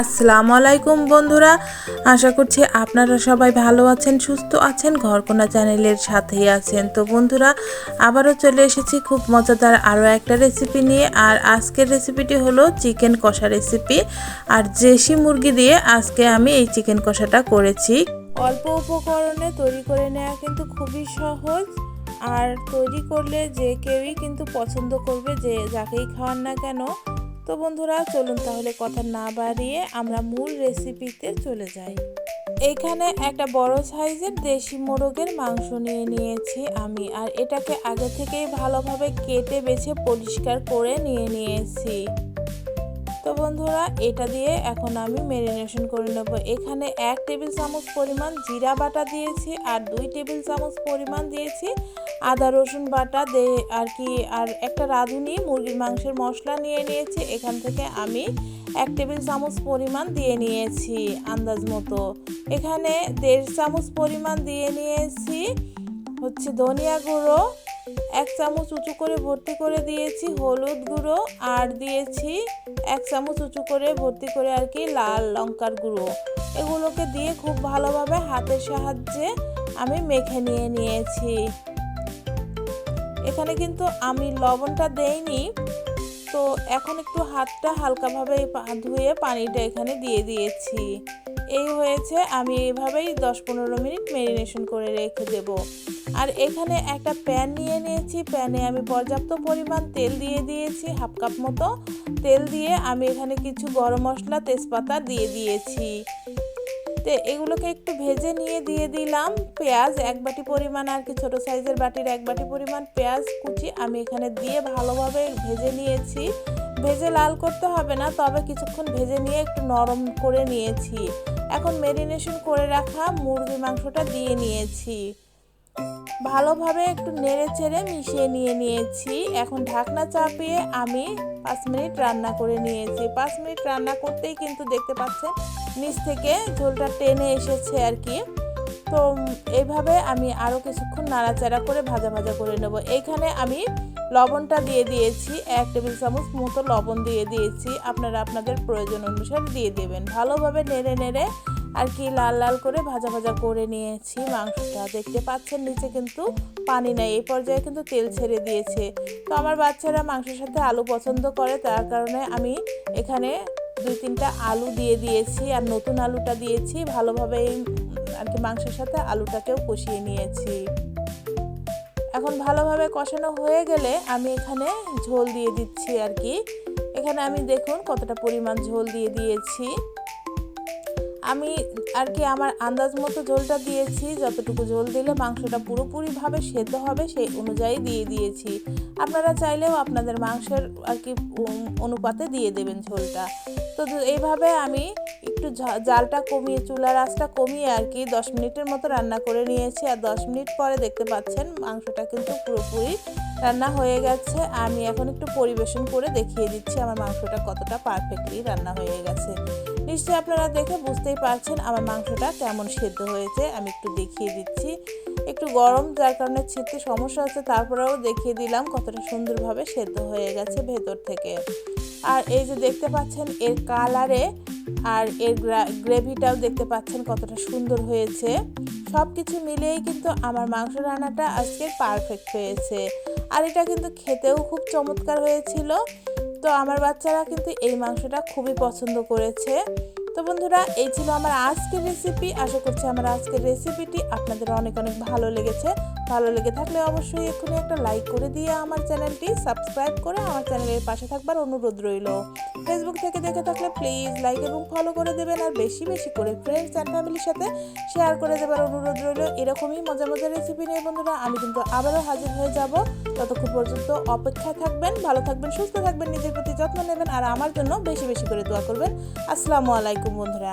আসসালামু আলাইকুম বন্ধুরা, আশা করছি আপনারা সবাই ভালো আছেন, সুস্থ আছেন, ঘরকোনা চ্যানেলের সাথেই আছেন। তো বন্ধুরা, আবারও চলে এসেছি খুব মজাদার আরও একটা রেসিপি নিয়ে, আর আজকের রেসিপিটি হলো চিকেন কষা রেসিপি আর দেশি মুরগি দিয়ে আজকে আমি এই চিকেন কষাটা করেছি। অল্প উপকরণে তৈরি করে নেওয়া কিন্তু খুবই সহজ, আর তৈরি করলে যে কেউই কিন্তু পছন্দ করবে, যে যাকেই খাওয়ান না কেন। তো বন্ধুরা, চলুন তাহলে কথা না বাড়িয়ে আমরা মূল রেসিপিতে চলে যাই। এখানে একটা বড় সাইজের দেশি মোরগের মাংস নিয়ে নিয়েছি আমি, আর এটাকে আগে থেকেই ভালোভাবে কেটে বেছে পরিষ্কার করে নিয়ে নিয়েছি। তো বন্ধুরা, এটা দিয়ে এখন আমি ম্যারিনেশন করে নেব। এখানে এক টেবিল চামচ পরিমাণ জিরা বাটা দিয়েছি আর দুই টেবিল চামচ পরিমাণ দিয়েছি আদা, রসুন বাটা দে আর কি, আর একটা রাঁধুনি, মুরগির মাংসের মশলা নিয়ে নিয়েছি। এখান থেকে আমি এক টেবিল চামচ পরিমাণ দিয়ে নিয়েছি আন্দাজ মতো। এখানে দেড় চামচ পরিমাণ দিয়ে নিয়েছি হচ্ছে ধনিয়া গুঁড়ো, এক চামচ উঁচু করে ভর্তি করে দিয়েছি হলুদ গুঁড়ো, আর দিয়েছি এক চামচ উঁচু করে ভর্তি করে আর কি লাল লঙ্কার গুঁড়ো। এগুলোকে দিয়ে খুব ভালোভাবে হাতের সাহায্যে আমি মেখে নিয়ে নিয়েছি। এখানে কিন্তু আমি লবণটা দেইনি। তো এখন একটু হাতটা হালকাভাবে ধুয়ে পানিটা এখানে দিয়ে দিয়েছি। এই হয়েছে আমি এইভাবেই দশ পনেরো মিনিট ম্যারিনেশন করে রেখে দেব। আর এখানে একটা প্যান নিয়ে নিয়েছি। প্যানে আমি পর্যাপ্ত পরিমাণ তেল দিয়ে দিয়েছি, হাফ কাপ মতো। তেল দিয়ে আমি এখানে কিছু গরম মশলা, তেজপাতা দিয়ে দিয়েছি। তো এগুলোকে একটু ভেজে নিয়ে দিয়ে দিলাম পেঁয়াজ এক বাটি পরিমাণ আর কি, ছোটো সাইজের বাটির এক বাটি পরিমাণ পেঁয়াজ কুচি আমি এখানে দিয়ে ভালোভাবে ভেজে নিয়েছি। ভেজে লাল করতে হবে না, তবে কিছুক্ষণ ভেজে নিয়ে একটু নরম করে নিয়েছি। এখন মেরিনেশন করে রাখা মুরগি মাংসটা দিয়ে নিয়েছি। ভালোভাবে একটু নেড়ে চেড়ে মিশিয়ে নিয়ে নিয়েছি। এখন ঢাকনা চাপিয়ে আমি পাঁচ মিনিট রান্না করে নিয়েছি। পাঁচ মিনিট রান্না করতেই কিন্তু দেখতে পাচ্ছেন নিচ থেকে ঝোলটা টেনে এসেছে আর কি। তো এইভাবে আমি আরও কিছুক্ষণ নাড়াচাড়া করে ভাজা ভাজা করে নেব। এইখানে আমি লবণটা দিয়ে দিয়েছি। এক টেবিল চামচ মতো লবণ দিয়ে দিয়েছি। আপনারা আপনাদের প্রয়োজন অনুসারে দিয়ে দেবেন। ভালোভাবে নেড়ে নেড়ে আর কি লাল লাল করে ভাজা ভাজা করে নিয়েছি মাংসটা। দেখতে পাচ্ছেন নিচে কিন্তু পানি নেই। এই পর্যায়ে কিন্তু তেল ছেড়ে দিয়েছে। তো আমার বাচ্চারা মাংসের সাথে আলু পছন্দ করে, তার কারণে আমি এখানে দুই তিনটা আলু দিয়ে দিয়েছি আর নতুন আলুটা দিয়েছি। ভালোভাবে আর কি মাংসের সাথে আলুটাকেও কষিয়ে নিয়েছি। এখন ভালোভাবে কষানো হয়ে গেলে আমি এখানে ঝোল দিয়ে দিচ্ছি আর কি। এখানে আমি দেখুন কতটা পরিমাণ ঝোল দিয়ে দিয়েছি। আমি আর কি আমার আন্দাজ মতো ঝোলটা দিয়েছি, যতটুকু ঝোল দিলে মাংসটা পুরোপুরিভাবে সেদ্ধ হবে সেই অনুযায়ী দিয়ে দিয়েছি। আপনারা চাইলেও আপনাদের মাংসের আর কি অনুপাতে দিয়ে দেবেন ঝোলটা। তো এইভাবে আমি একটু জালটা কমিয়ে, চুলার আঁচটা কমিয়ে আর কি দশ মিনিটের মতো রান্না করে নিয়েছি। আর দশ মিনিট পরে দেখতে পাচ্ছেন মাংসটা কিন্তু পুরোপুরি রান্না হয়ে গেছে। আমি এখন একটু পরিবেশন করে দেখিয়ে দিচ্ছি আমার মাংসটা কতটা পারফেক্টলি রান্না হয়ে গেছে। নিশ্চয়ই আপনারা দেখে বুঝতেই পারছেন আমার মাংসটা কেমন সেদ্ধ হয়েছে। আমি একটু দেখিয়ে দিচ্ছি। একটু গরম, যার কারণে ছিটতে সমস্যা হচ্ছে, তারপরেও দেখিয়ে দিলাম কতটা সুন্দরভাবে সেদ্ধ হয়ে গেছে ভেতর থেকে। আর এই যে দেখতে পাচ্ছেন, এর কালারে আর এর গ্রেভিটাও দেখতে পাচ্ছেন কতটা সুন্দর হয়েছে। সব কিছু মিলিয়েই কিন্তু আমার মাংস রান্নাটা আজকে পারফেক্ট হয়েছে। আর এটা কিন্তু খেতেও খুব চমৎকার হয়েছিল। তো আমার বাচ্চারা কিন্তু এই মাংসটা খুবই পছন্দ করেছে। তো বন্ধুরা, এই ছিল আমার আজকের রেসিপি আশা করছি আমার আজকের রেসিপিটি আপনাদের অনেক অনেক ভালো লেগেছে। ভালো লেগে থাকলে অবশ্যই এক্ষুনি একটা লাইক করে দিয়ে আমার চ্যানেলটি সাবস্ক্রাইব করে আমার চ্যানেলের পাশে থাকবার অনুরোধ রইল। ফেসবুক থেকে দেখে থাকলে প্লিজ লাইক এবং ফলো করে দেবেন আর বেশি বেশি করে ফ্রেন্ডস অ্যান্ড ফ্যামিলির সাথে শেয়ার করে দেবার অনুরোধ রইল। এরকমই মজা মজার রেসিপি নিয়ে বন্ধুরা, আমি কিন্তু আবারও হাজির হয়ে যাব। ততক্ষণ পর্যন্ত অপেক্ষায় থাকবেন, ভালো থাকবেন, সুস্থ থাকবেন, নিজের প্রতি যত্ন নেবেন আর আমার জন্য বেশি বেশি করে দোয়া করবেন। আসসালামু আলাইকুম বন্ধুরা।